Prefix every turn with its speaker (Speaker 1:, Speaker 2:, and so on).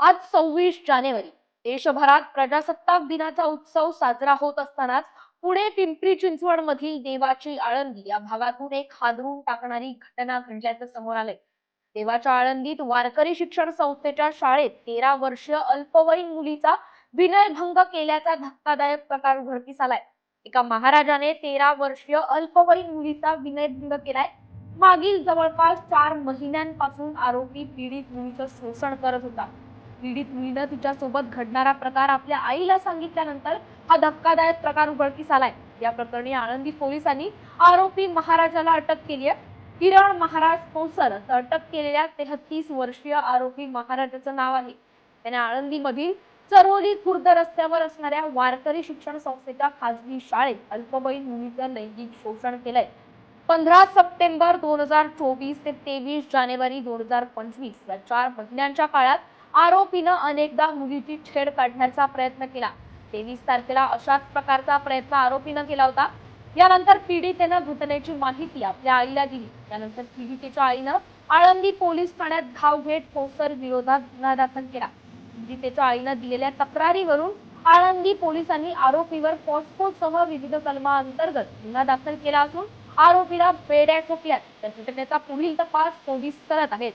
Speaker 1: आज सव्वीस जानेवारी. देशभरात प्रजासत्ताक दिनाचा उत्सव साजरा होत असतानाच पुणे पिंपरी चिंचवड मधील देवाची आळंदी या भागातून एक हादरून टाकणारी घटना घडल्याचं समोर आलंय. देवाच्या आळंदीत वारकरी शिक्षण संस्थेच्या शाळेत तेरा वर्षीय अल्पवयीन मुलीचा विनयभंग केल्याचा धक्कादायक प्रकार उघडकीस आलाय. एका महाराजाने तेरा वर्षीय अल्पवयीन मुलीचा विनयभंग केलाय. मागील जवळपास चार महिन्यांपासून आरोपी पीडित मुलीचं शोषण करत होता. पीडित मुलीनं तिच्यासोबत घडणारा प्रकार आपल्या आईला सांगितल्यानंतर हा धक्कादायक प्रकार उघडकीस आलाय. या प्रकरणी आळंदी पोलिसांनी आरोपी महाराजाला अटक केली आहे. किरण महाराज कोसर अटक केलेल्या तेहतीस वर्षीय आरोपी महाराजाचं नाव आहे. त्याने आळंदीमधील चरोली खुर्द रस्त्यावर असणाऱ्या वारकरी शिक्षण संस्थेच्या खाजगी शाळेत अल्पवयीन मुलीचं लैंगिक शोषण केलंय. पंधरा सप्टेंबर दोन हजार चोवीस ते तेवीस जानेवारी दोन हजार पंचवीस या चार महिन्यांच्या काळात आरोपीनं अनेकदा मुलीची छेड काढण्याचा प्रयत्न केला. तेवीस तारखेला अशाच प्रकारचा प्रयत्न आरोपीनं केला होता. यानंतर पीडितेनं घटनेची माहिती आपल्या आईला दिली. त्यानंतर पीडितेच्या आईनं आळंदी पोलीस ठाण्यात धाव घेत ठोसर विरोधात गुन्हा दाखल केला. पीडितेच्या आईनं दिलेल्या तक्रारीवरून आळंदी पोलिसांनी आरोपीवर पॉस्कोसह विविध कलमाअंतर्गत गुन्हा दाखल केला असून आरोपीला बेड्या ठोकल्यात. त्या घटनेचा पुढील तपास पोलीस करत आहेत.